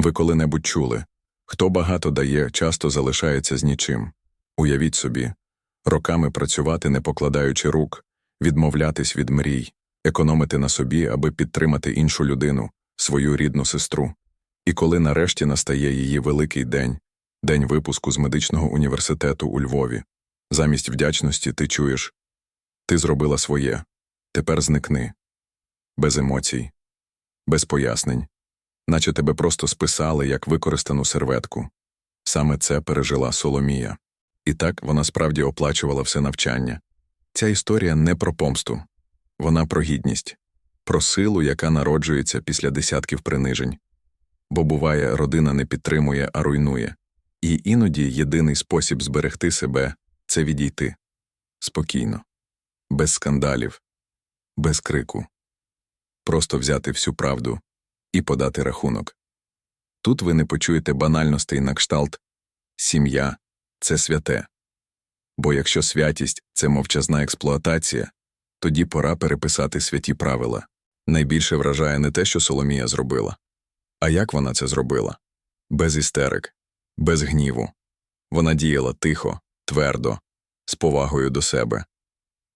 Ви коли-небудь чули хто багато дає, часто залишається з нічим. Уявіть собі, роками працювати, не покладаючи рук, відмовлятись від мрій, економити на собі, аби підтримати іншу людину, свою рідну сестру. І коли нарешті настає її великий день, день випуску з медичного університету у Львові, замість вдячності ти чуєш ти зробила своє, тепер зникни. Без емоцій, без пояснень, наче тебе просто списали як використану серветку. Саме це пережила Соломія. І так вона справді оплачувала все навчання. Ця історія не про помсту, вона про гідність, про силу, яка народжується після десятків принижень. Бо буває, родина не підтримує, а руйнує. І іноді єдиний спосіб зберегти себе це відійти спокійно, без скандалів, без крику, просто взяти всю правду і подати рахунок. Тут ви не почуєте банальностей на кшталт сім'я це святе. Бо якщо святість це мовчазна експлуатація, тоді пора переписати святі правила. Найбільше вражає не те, що Соломія зробила, а як вона це зробила? Без істерик, без гніву. Вона діяла тихо, твердо, з повагою до себе.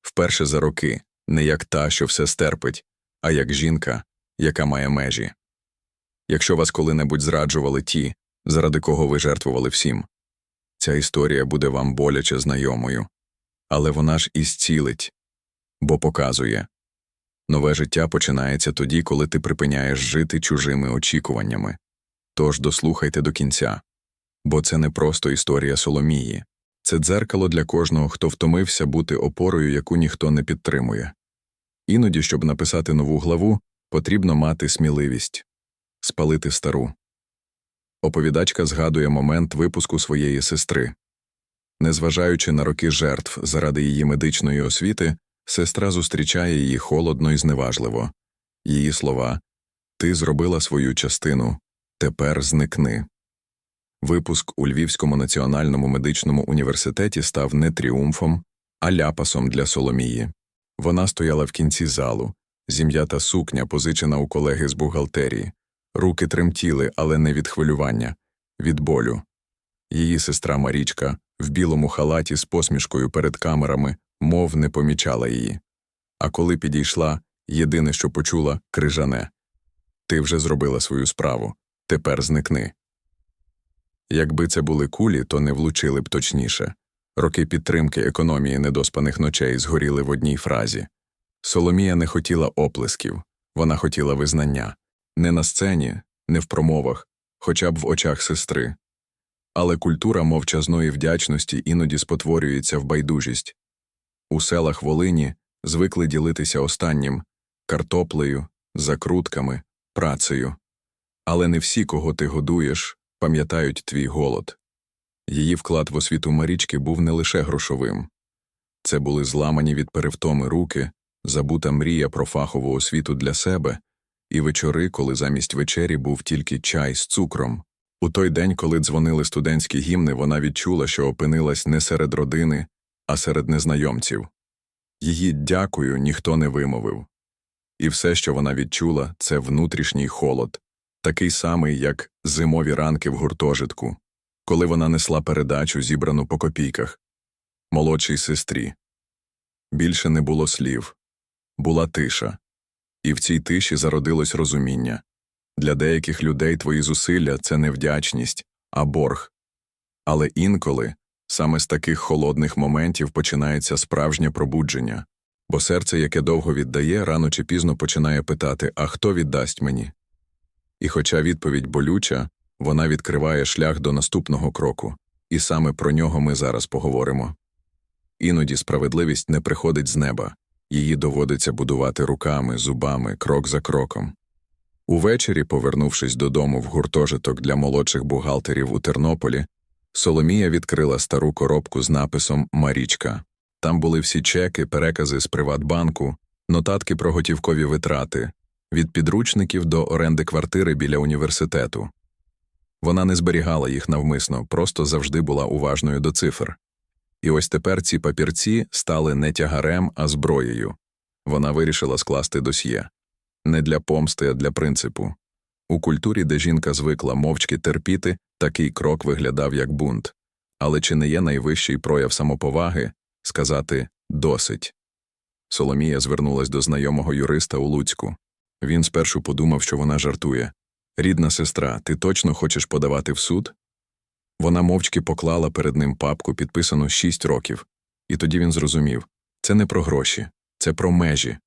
Вперше за роки, не як та, що все стерпить, а як жінка, яка має межі. Якщо вас коли-небудь зраджували ті, заради кого ви жертвували всім, ця історія буде вам боляче знайомою, але вона ж і зцілить, бо показує. Нове життя починається тоді, коли ти припиняєш жити чужими очікуваннями. Тож дослухайте до кінця, бо це не просто історія Соломії, це дзеркало для кожного, хто втомився бути опорою, яку ніхто не підтримує. Іноді, щоб написати нову главу, потрібно мати сміливість спалити стару. Оповідачка згадує момент випуску своєї сестри. Незважаючи на роки жертв заради її медичної освіти, сестра зустрічає її холодно і зневажливо. Її слова Ти зробила свою частину, тепер зникни. Випуск у Львівському національному медичному університеті став не тріумфом, а ляпасом для Соломії. Вона стояла в кінці залу, зім'ята сукня, позичена у колеги з бухгалтерії. Руки тремтіли, але не від хвилювання, від болю. Її сестра Марічка в білому халаті з посмішкою перед камерами мов не помічала її. А коли підійшла, єдине, що почула крижане Ти вже зробила свою справу, тепер зникни. Якби це були кулі, то не влучили б точніше. Роки підтримки економії недоспаних ночей згоріли в одній фразі. Соломія не хотіла оплесків, вона хотіла визнання не на сцені, не в промовах, хоча б в очах сестри. Але культура мовчазної вдячності іноді спотворюється в байдужість. У селах Волині звикли ділитися останнім картоплею, закрутками, працею. Але не всі, кого ти годуєш, пам'ятають твій голод. Її вклад в освіту Марічки був не лише грошовим це були зламані від перевтоми руки, забута мрія про фахову освіту для себе, і вечори, коли замість вечері був тільки чай з цукром. У той день, коли дзвонили студентські гімни, вона відчула, що опинилась не серед родини, а серед незнайомців. Її дякую ніхто не вимовив. І все, що вона відчула, це внутрішній холод, такий самий, як зимові ранки в гуртожитку, коли вона несла передачу, зібрану по копійках, молодшій сестрі. Більше не було слів, була тиша, і в цій тиші зародилось розуміння для деяких людей твої зусилля це не вдячність, а борг. Але інколи саме з таких холодних моментів починається справжнє пробудження, бо серце, яке довго віддає, рано чи пізно починає питати А хто віддасть мені? І хоча відповідь болюча, вона відкриває шлях до наступного кроку, і саме про нього ми зараз поговоримо. Іноді справедливість не приходить з неба, її доводиться будувати руками, зубами, крок за кроком. Увечері, повернувшись додому в гуртожиток для молодших бухгалтерів у Тернополі, Соломія відкрила стару коробку з написом Марічка. Там були всі чеки, перекази з Приватбанку, нотатки про готівкові витрати, від підручників до оренди квартири біля університету. Вона не зберігала їх навмисно, просто завжди була уважною до цифр. І ось тепер ці папірці стали не тягарем, а зброєю. Вона вирішила скласти досьє не для помсти, а для принципу. У культурі, де жінка звикла мовчки терпіти, такий крок виглядав як бунт. Але чи не є найвищий прояв самоповаги сказати «досить»? Соломія звернулась до знайомого юриста у Луцьку. Він спершу подумав, що вона жартує. Рідна сестра, ти точно хочеш подавати в суд? Вона мовчки поклала перед ним папку, підписану шість років, і тоді він зрозумів це не про гроші, це про межі,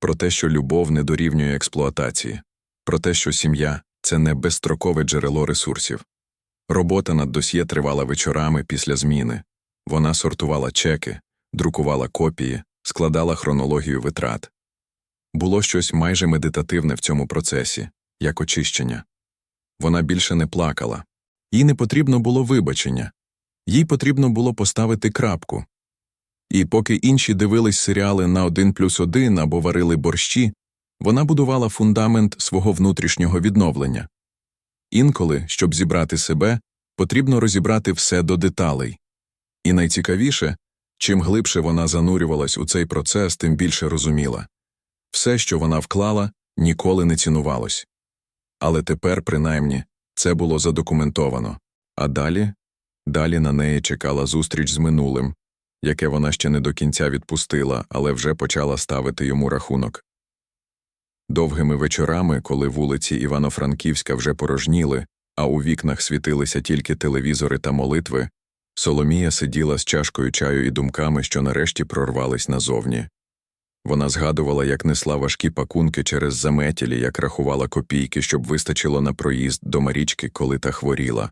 про те, що любов не дорівнює експлуатації, про те, що сім'я це не безстрокове джерело ресурсів. Робота над досьє тривала вечорами після зміни. Вона сортувала чеки, друкувала копії, складала хронологію витрат. Було щось майже медитативне в цьому процесі, як очищення. Вона більше не плакала. Їй не потрібно було вибачення, їй потрібно було поставити крапку. І поки інші дивились серіали на один плюс один або варили борщі, вона будувала фундамент свого внутрішнього відновлення. Інколи, щоб зібрати себе, потрібно розібрати все до деталей. І найцікавіше, чим глибше вона занурювалась у цей процес, тим більше розуміла все, що вона вклала, ніколи не цінувалось. Але тепер, принаймні, це було задокументовано. А далі? Далі на неї чекала зустріч з минулим, яке вона ще не до кінця відпустила, але вже почала ставити йому рахунок. Довгими вечорами, коли вулиці Івано-Франківська вже порожніли, а у вікнах світилися тільки телевізори та молитви, Соломія сиділа з чашкою чаю і думками, що нарешті прорвались назовні. Вона згадувала, як несла важкі пакунки через заметілі, як рахувала копійки, щоб вистачило на проїзд до Марічки, коли та хворіла.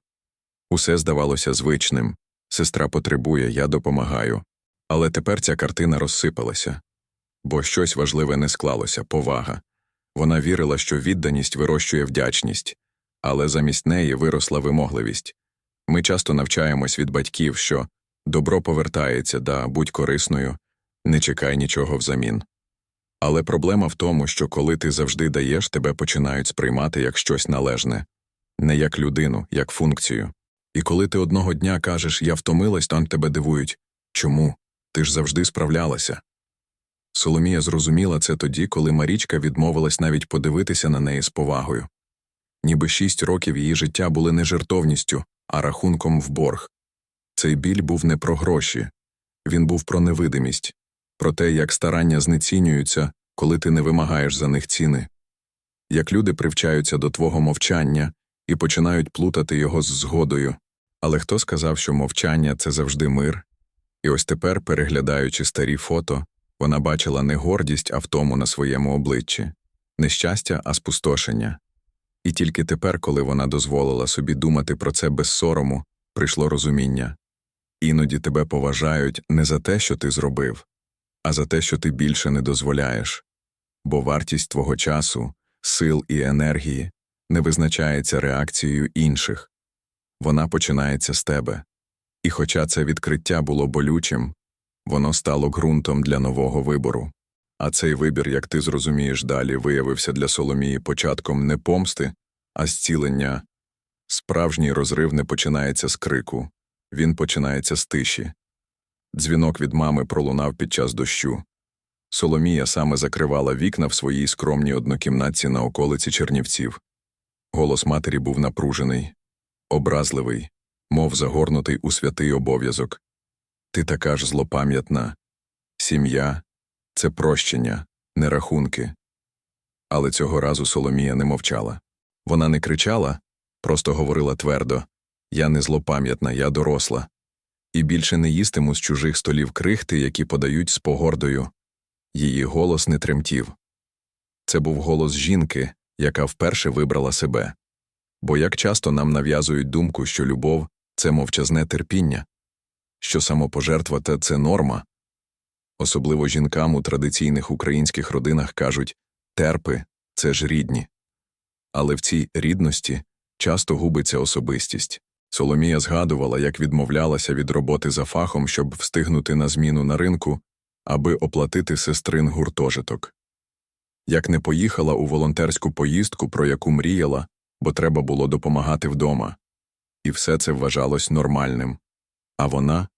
Усе здавалося звичним сестра потребує, я допомагаю. Але тепер ця картина розсипалася. Бо щось важливе не склалося повага. Вона вірила, що відданість вирощує вдячність, але замість неї виросла вимогливість. Ми часто навчаємось від батьків, що добро повертається, да будь корисною, не чекай нічого взамін. Але проблема в тому, що коли ти завжди даєш, тебе починають сприймати як щось належне, не як людину, як функцію. І коли ти одного дня кажеш я втомилась, там тебе дивують чому? Ти ж завжди справлялася. Соломія зрозуміла це тоді, коли Марічка відмовилась навіть подивитися на неї з повагою. Ніби шість років її життя були не жертовністю, а рахунком в борг. Цей біль був не про гроші, він був про невидимість, про те, як старання знецінюються, коли ти не вимагаєш за них ціни, як люди привчаються до твого мовчання і починають плутати його з згодою. Але хто сказав, що мовчання це завжди мир? І ось тепер, переглядаючи старі фото, вона бачила не гордість, а втому на своєму обличчі, не щастя, а спустошення. І тільки тепер, коли вона дозволила собі думати про це без сорому, прийшло розуміння іноді тебе поважають не за те, що ти зробив, а за те, що ти більше не дозволяєш, бо вартість твого часу, сил і енергії не визначається реакцією інших вона починається з тебе. І хоча це відкриття було болючим, воно стало ґрунтом для нового вибору. А цей вибір, як ти зрозумієш далі, виявився для Соломії початком не помсти, а зцілення. Справжній розрив не починається з крику, він починається з тиші. Дзвінок від мами пролунав під час дощу. Соломія саме закривала вікна в своїй скромній однокімнатці на околиці Чернівців. Голос матері був напружений, образливий, мов загорнутий у святий обов'язок. Ти така ж злопам'ятна. Сім'я це прощення, не рахунки. Але цього разу Соломія не мовчала. Вона не кричала, просто говорила твердо Я не злопам'ятна, я доросла. І більше не їстиму з чужих столів крихти, які подають з погордою. Її голос не тремтів. Це був голос жінки, яка вперше вибрала себе. Бо як часто нам нав'язують думку, що любов це мовчазне терпіння, що самопожертва та це норма. Особливо жінкам у традиційних українських родинах кажуть терпи це ж рідні. Але в цій рідності часто губиться особистість. Соломія згадувала, як відмовлялася від роботи за фахом, щоб встигнути на зміну на ринку, аби оплатити сестрин гуртожиток. Як не поїхала у волонтерську поїздку, про яку мріяла, бо треба було допомагати вдома. І все це вважалось нормальним. А вона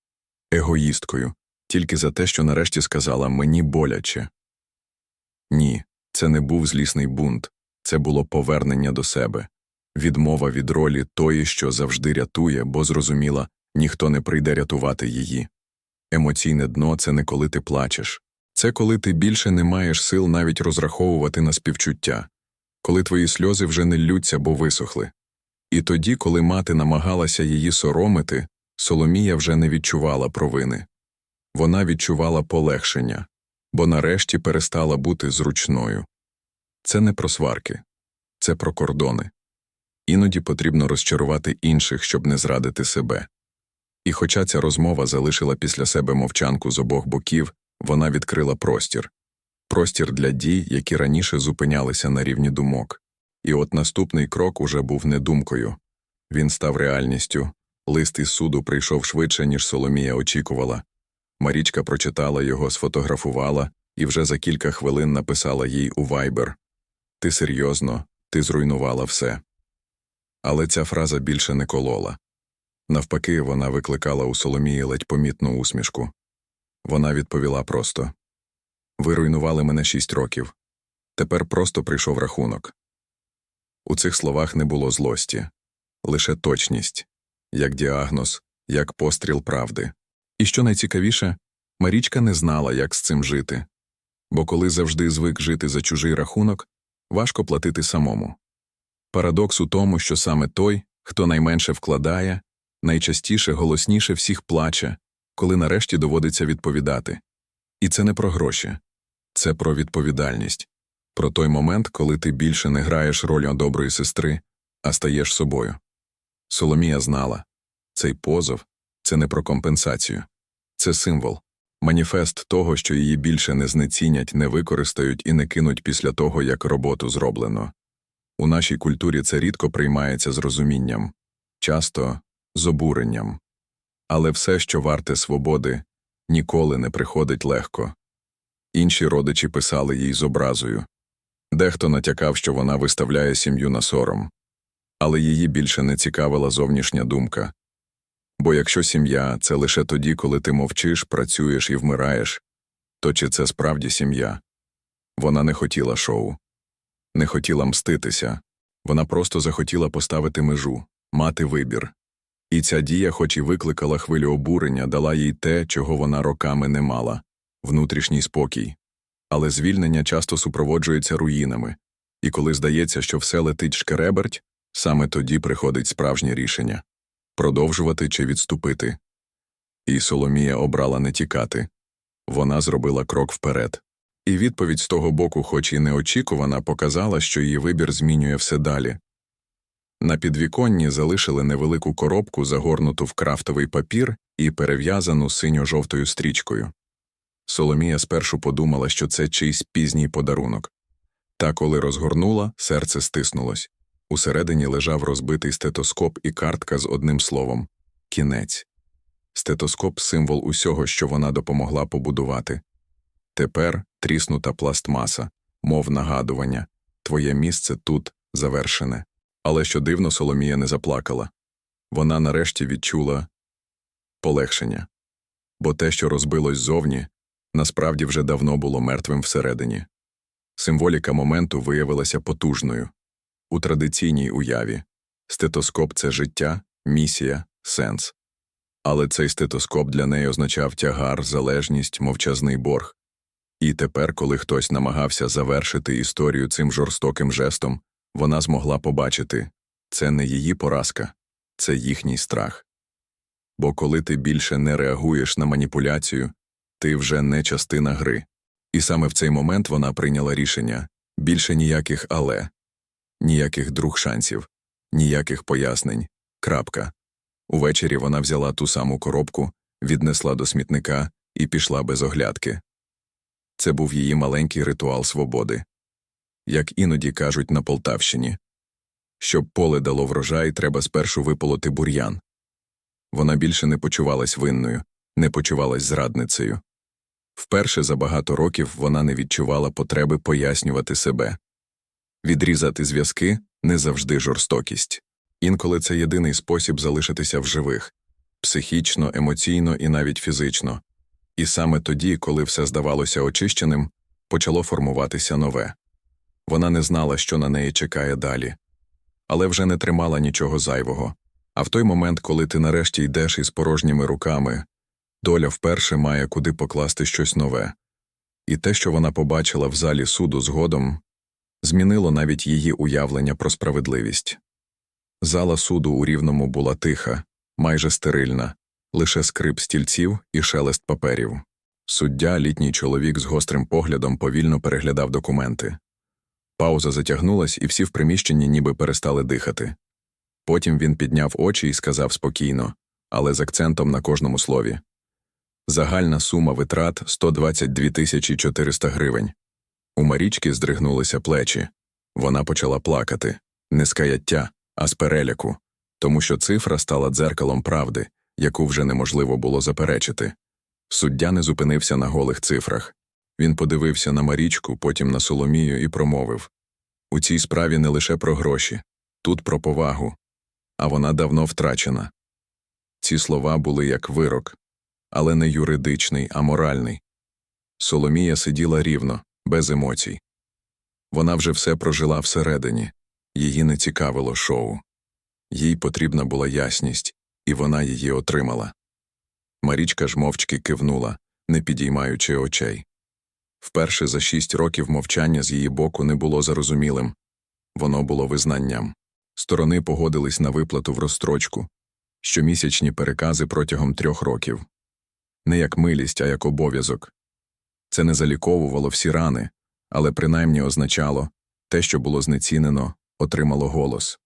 егоїсткою, тільки за те, що нарешті сказала мені боляче. Ні, це не був злісний бунт, Це було повернення до себе, відмова від ролі тої, що завжди рятує, бо зрозуміла, ніхто не прийде рятувати її. Емоційне дно це не коли ти плачеш, це коли ти більше не маєш сил навіть розраховувати на співчуття, коли твої сльози вже не ллються, бо висохли. І тоді, коли мати намагалася її соромити, Соломія вже не відчувала провини. Вона відчувала полегшення, бо нарешті перестала бути зручною. Це не про сварки, це про кордони. Іноді потрібно розчарувати інших, щоб не зрадити себе. І хоча ця розмова залишила після себе мовчанку з обох боків, вона відкрила простір простір для дій, які раніше зупинялися на рівні думок. І от наступний крок уже був не думкою він став реальністю. Лист із суду прийшов швидше, ніж Соломія очікувала. Марічка прочитала його, сфотографувала і вже за кілька хвилин написала їй у Viber. Ти серйозно, ти зруйнувала все. Але ця фраза більше не колола. Навпаки, вона викликала у Соломії ледь помітну усмішку. Вона відповіла просто Ви руйнували мене шість років. Тепер просто прийшов рахунок. У цих словах не було злості, лише точність, як діагноз, як постріл правди. І що найцікавіше, Марічка не знала, як з цим жити, бо коли завжди звик жити за чужий рахунок, важко платити самому. Парадокс у тому, що саме той, хто найменше вкладає, найчастіше голосніше всіх плаче, коли нарешті доводиться відповідати. І це не про гроші, це про відповідальність, про той момент, коли ти більше не граєш роль доброї сестри, а стаєш собою. Соломія знала цей позов це не про компенсацію, це символ, маніфест того, що її більше не знецінять, не використають і не кинуть після того, як роботу зроблено. У нашій культурі це рідко приймається з розумінням, часто з обуренням. Але все, що варте свободи, ніколи не приходить легко. Інші родичі писали їй з образою. Дехто натякав, що вона виставляє сім'ю на сором. Але її більше не цікавила зовнішня думка. Бо якщо сім'я це лише тоді, коли ти мовчиш, працюєш і вмираєш, то чи це справді сім'я? Вона не хотіла шоу, не хотіла мститися, вона просто захотіла поставити межу, мати вибір. І ця дія, хоч і викликала хвилю обурення, дала їй те, чого вона роками не мала внутрішній спокій. Але звільнення часто супроводжується руїнами, і коли здається, що все летить шкереберть, саме тоді приходить справжнє рішення продовжувати чи відступити. І Соломія обрала не тікати вона зробила крок вперед. І відповідь з того боку, хоч і неочікувана, показала, що її вибір змінює все далі. На підвіконні залишили невелику коробку, загорнуту в крафтовий папір і перев'язану синьо-жовтою стрічкою. Соломія спершу подумала, що це чийсь пізній подарунок. Та коли розгорнула, серце стиснулось. Усередині лежав розбитий стетоскоп і картка з одним словом кінець. Стетоскоп символ усього, що вона допомогла побудувати. Тепер тріснута пластмаса, мов нагадування твоє місце тут завершене. Але що дивно, Соломія не заплакала. Вона нарешті відчула полегшення, бо те, що розбилось зовні, насправді вже давно було мертвим всередині. Символіка моменту виявилася потужною. У традиційній уяві стетоскоп це життя, місія, сенс. Але цей стетоскоп для неї означав тягар, залежність, мовчазний борг. І тепер, коли хтось намагався завершити історію цим жорстоким жестом, вона змогла побачити це не її поразка, це їхній страх. Бо коли ти більше не реагуєш на маніпуляцію, ти вже не частина гри. І саме в цей момент вона прийняла рішення більше ніяких але, ніяких друг шансів, ніяких пояснень. Крапка. Увечері вона взяла ту саму коробку, віднесла до смітника і пішла без оглядки. Це був її маленький ритуал свободи. Як іноді кажуть на Полтавщині щоб поле дало врожай, треба спершу виполоти бур'ян. Вона більше не почувалась винною, не почувалась зрадницею. Вперше за багато років вона не відчувала потреби пояснювати себе. Відрізати зв'язки не завжди жорстокість. Інколи це єдиний спосіб залишитися в живих психічно, емоційно і навіть фізично. І саме тоді, коли все здавалося очищеним, почало формуватися нове. Вона не знала, що на неї чекає далі, але вже не тримала нічого зайвого. А в той момент, коли ти нарешті йдеш із порожніми руками, доля вперше має куди покласти щось нове. І те, що вона побачила в залі суду згодом, змінило навіть її уявлення про справедливість. Зала суду у рівному була тиха, майже стерильна, лише скрип стільців і шелест паперів. Суддя, літній чоловік з гострим поглядом, повільно переглядав документи. Пауза затягнулась, і всі в приміщенні ніби перестали дихати. Потім він підняв очі і сказав спокійно, але з акцентом на кожному слові. Загальна сума витрат 122 тисячі 400 гривень. У Марічки здригнулися плечі. Вона почала плакати, не з каяття, а з переляку, тому що цифра стала дзеркалом правди, яку вже неможливо було заперечити. Суддя не зупинився на голих цифрах. Він подивився на Марічку, потім на Соломію і промовив У цій справі не лише про гроші, тут про повагу, а вона давно втрачена. Ці слова були як вирок, але не юридичний, а моральний. Соломія сиділа рівно, без емоцій. Вона вже все прожила всередині, її не цікавило шоу. Їй потрібна була ясність, і вона її отримала. Марічка ж мовчки кивнула, не підіймаючи очей. Вперше за шість років мовчання з її боку не було зарозумілим воно було визнанням. Сторони погодились на виплату в розстрочку, щомісячні перекази протягом трьох років. Не як милість, а як обов'язок. Це не заліковувало всі рани, але принаймні означало те, що було знецінено, отримало голос.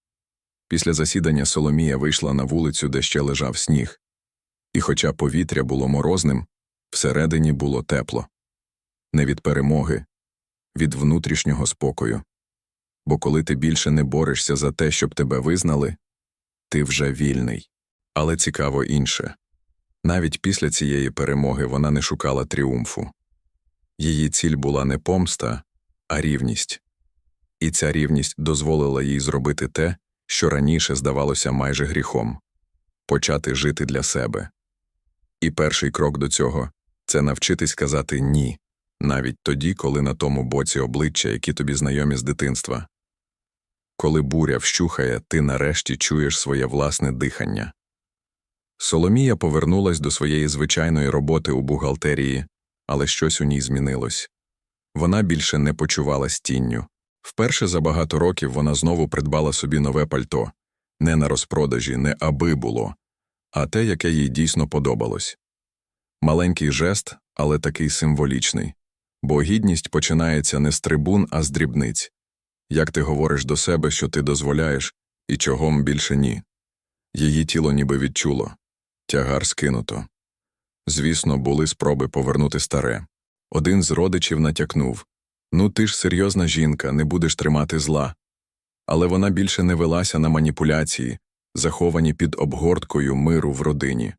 Після засідання Соломія вийшла на вулицю, де ще лежав сніг. І хоча повітря було морозним, всередині було тепло. Не від перемоги, від внутрішнього спокою. Бо коли ти більше не борешся за те, щоб тебе визнали, ти вже вільний. Але цікаво інше. Навіть після цієї перемоги вона не шукала тріумфу. Її ціль була не помста, а рівність. І ця рівність дозволила їй зробити те, що раніше здавалося майже гріхом почати жити для себе. І перший крок до цього це навчитись казати ні, навіть тоді, коли на тому боці обличчя, які тобі знайомі з дитинства. Коли буря вщухає, ти нарешті чуєш своє власне дихання. Соломія повернулась до своєї звичайної роботи у бухгалтерії, але щось у ній змінилось. Вона більше не почувалась тінню. Вперше за багато років вона знову придбала собі нове пальто не на розпродажі, не аби було, а те, яке їй дійсно подобалось. Маленький жест, але такий символічний, бо гідність починається не з трибун, а з дрібниць як ти говориш до себе, що ти дозволяєш, і чогом більше ні. Її тіло ніби відчуло тягар скинуто. Звісно, були спроби повернути старе. Один з родичів натякнув Ну, ти ж серйозна жінка, не будеш тримати зла. Але вона більше не велася на маніпуляції, заховані під обгорткою миру в родині.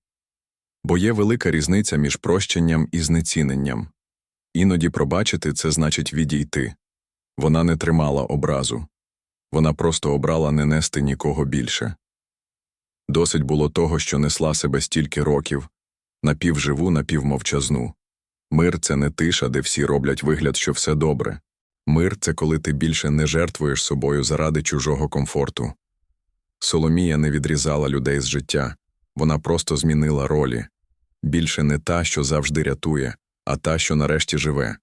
Бо є велика різниця між прощенням і знеціненням. Іноді пробачити це значить відійти. Вона не тримала образу, вона просто обрала не нести нікого більше. Досить було того, що несла себе стільки років напівживу, напівмовчазну. Мир це не тиша, де всі роблять вигляд, що все добре. Мир це коли ти більше не жертвуєш собою заради чужого комфорту. Соломія не відрізала людей з життя, вона просто змінила ролі більше не та, що завжди рятує, а та, що нарешті живе.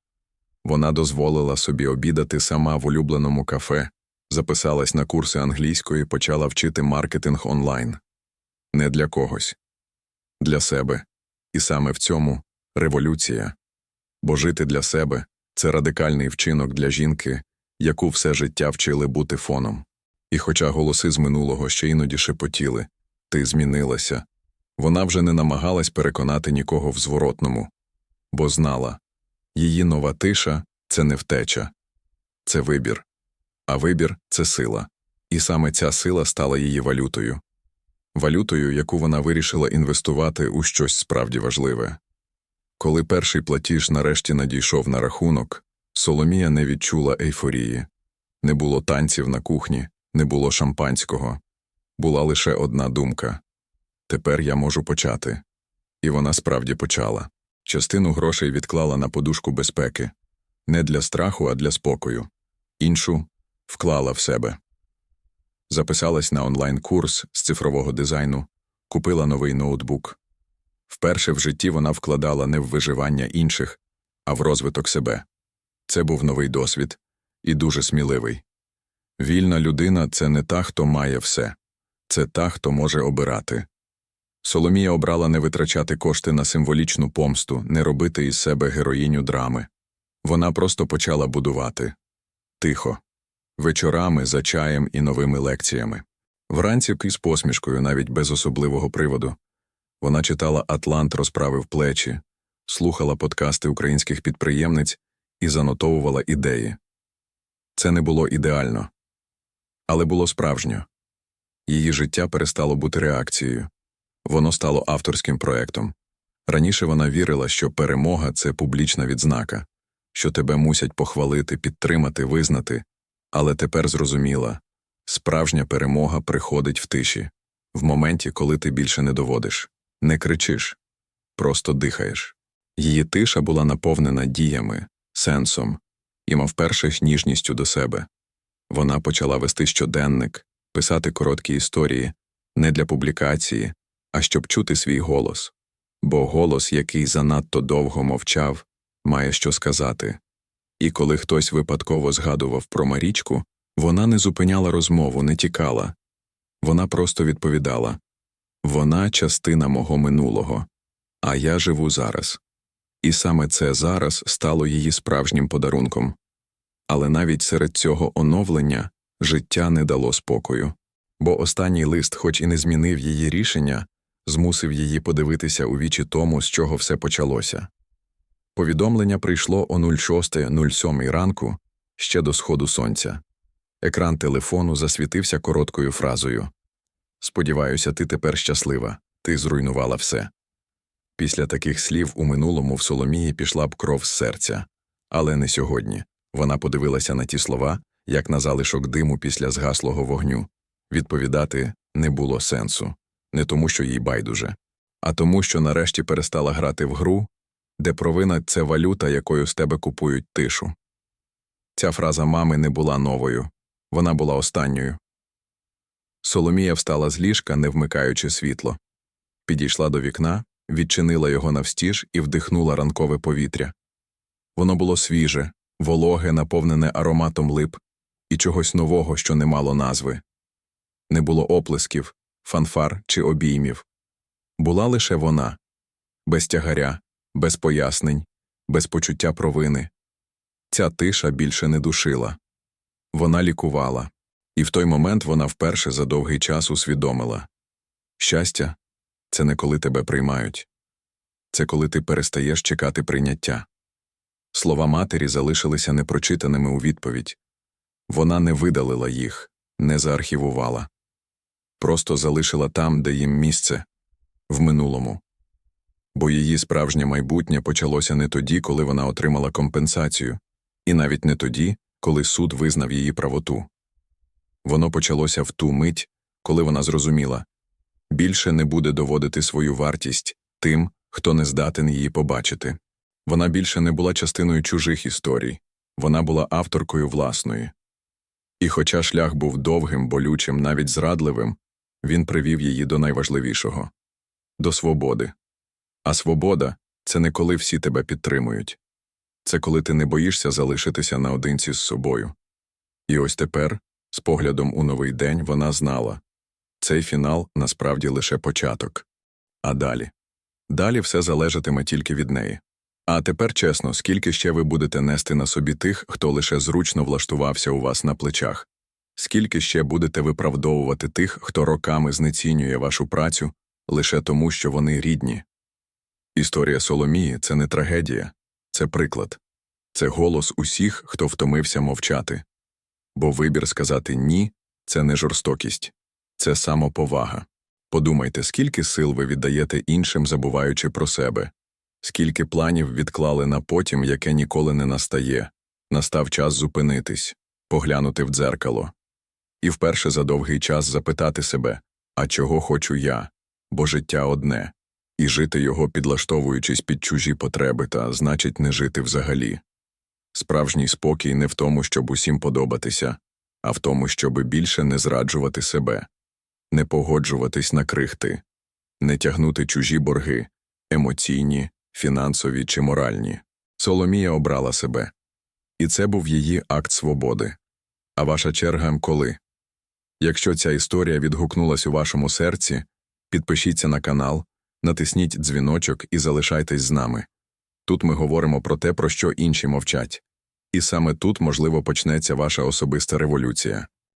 Вона дозволила собі обідати сама в улюбленому кафе, записалась на курси англійської, почала вчити маркетинг онлайн. Не для когось, для себе. І саме в цьому революція. Бо жити для себе це радикальний вчинок для жінки, яку все життя вчили бути фоном. І хоча голоси з минулого ще іноді шепотіли ти змінилася, вона вже не намагалась переконати нікого в зворотному, бо знала її нова тиша це не втеча, це вибір, а вибір це сила. І саме ця сила стала її валютою, валютою, яку вона вирішила інвестувати у щось справді важливе. Коли перший платіж нарешті надійшов на рахунок, Соломія не відчула ейфорії, не було танців на кухні, не було шампанського, була лише одна думка тепер я можу почати. І вона справді почала. Частину грошей відклала на подушку безпеки не для страху, а для спокою. іншу вклала в себе. Записалась на онлайн-курс з цифрового дизайну, купила новий ноутбук. Вперше в житті вона вкладала не в виживання інших, а в розвиток себе. Це був новий досвід і дуже сміливий. Вільна людина це не та, хто має все, це та, хто може обирати. Соломія обрала не витрачати кошти на символічну помсту, не робити із себе героїню драми. Вона просто почала будувати тихо, вечорами за чаєм і новими лекціями. Вранці із посмішкою, навіть без особливого приводу. Вона читала Атлант, розправив плечі, слухала подкасти українських підприємниць і занотовувала ідеї. Це не було ідеально, але було справжньо. Її життя перестало бути реакцією. Воно стало авторським проектом. Раніше вона вірила, що перемога це публічна відзнака, що тебе мусять похвалити, підтримати, визнати, але тепер зрозуміла справжня перемога приходить в тиші, в моменті, коли ти більше не доводиш, не кричиш, просто дихаєш. Її тиша була наповнена діями, сенсом і, мав перше ніжністю до себе. Вона почала вести щоденник, писати короткі історії не для публікації, а щоб чути свій голос. Бо голос, який занадто довго мовчав, має що сказати. І коли хтось випадково згадував про Марічку, вона не зупиняла розмову, не тікала. Вона просто відповідала вона частина мого минулого, а я живу зараз. І саме це зараз стало її справжнім подарунком. Але навіть серед цього оновлення життя не дало спокою, бо останній лист, хоч і не змінив її рішення, змусив її подивитися у вічі тому, з чого все почалося. Повідомлення прийшло о 06.07 ранку ще до сходу сонця. Екран телефону засвітився короткою фразою Сподіваюся, ти тепер щаслива, ти зруйнувала все. Після таких слів у минулому в Соломії пішла б кров з серця, але не сьогодні. Вона подивилася на ті слова, як на залишок диму після згаслого вогню. Відповідати не було сенсу, не тому, що їй байдуже, а тому, що нарешті перестала грати в гру, де провина це валюта, якою з тебе купують тишу. Ця фраза мами не була новою, вона була останньою. Соломія встала з ліжка, не вмикаючи світло. Підійшла до вікна, відчинила його навстіж і вдихнула ранкове повітря. Воно було свіже, вологе, наповнене ароматом лип і чогось нового, що не мало назви. Не було оплесків, фанфар чи обіймів. Була лише вона без тягаря, без пояснень, без почуття провини. Ця тиша більше не душила. Вона лікувала, і в той момент вона вперше за довгий час усвідомила щастя це не коли тебе приймають, це коли ти перестаєш чекати прийняття. Слова матері залишилися непрочитаними у відповідь вона не видалила їх, не заархівувала, просто залишила там, де їм місце, в минулому. Бо її справжнє майбутнє почалося не тоді, коли вона отримала компенсацію, і навіть не тоді, коли суд визнав її правоту. Воно почалося в ту мить, коли вона зрозуміла більше не буде доводити свою вартість тим, хто не здатен її побачити. Вона більше не була частиною чужих історій, вона була авторкою власної. І хоча шлях був довгим, болючим, навіть зрадливим, він привів її до найважливішого до свободи. А свобода це не коли всі тебе підтримують, це коли ти не боїшся залишитися наодинці з собою. І ось тепер, з поглядом у новий день, вона знала цей фінал насправді лише початок. А далі? Далі все залежатиме тільки від неї. А тепер чесно, скільки ще ви будете нести на собі тих, хто лише зручно влаштувався у вас на плечах, скільки ще будете виправдовувати тих, хто роками знецінює вашу працю лише тому, що вони рідні. Історія Соломії це не трагедія, це приклад, це голос усіх, хто втомився мовчати. Бо вибір сказати ні це не жорстокість, це самоповага. Подумайте, скільки сил ви віддаєте іншим, забуваючи про себе, скільки планів відклали на потім, яке ніколи не настає, настав час зупинитись, поглянути в дзеркало. І вперше за довгий час запитати себе а чого хочу я, бо життя одне, і жити його, підлаштовуючись під чужі потреби, та значить не жити взагалі. Справжній спокій не в тому, щоб усім подобатися, а в тому, щоби більше не зраджувати себе, не погоджуватись на крихти, не тягнути чужі борги, емоційні, фінансові чи моральні. Соломія обрала себе. І це був її акт свободи. А ваша черга коли? Якщо ця історія відгукнулась у вашому серці, підпишіться на канал, натисніть дзвіночок і залишайтесь з нами. Тут ми говоримо про те, про що інші мовчать. І саме тут, можливо, почнеться ваша особиста революція.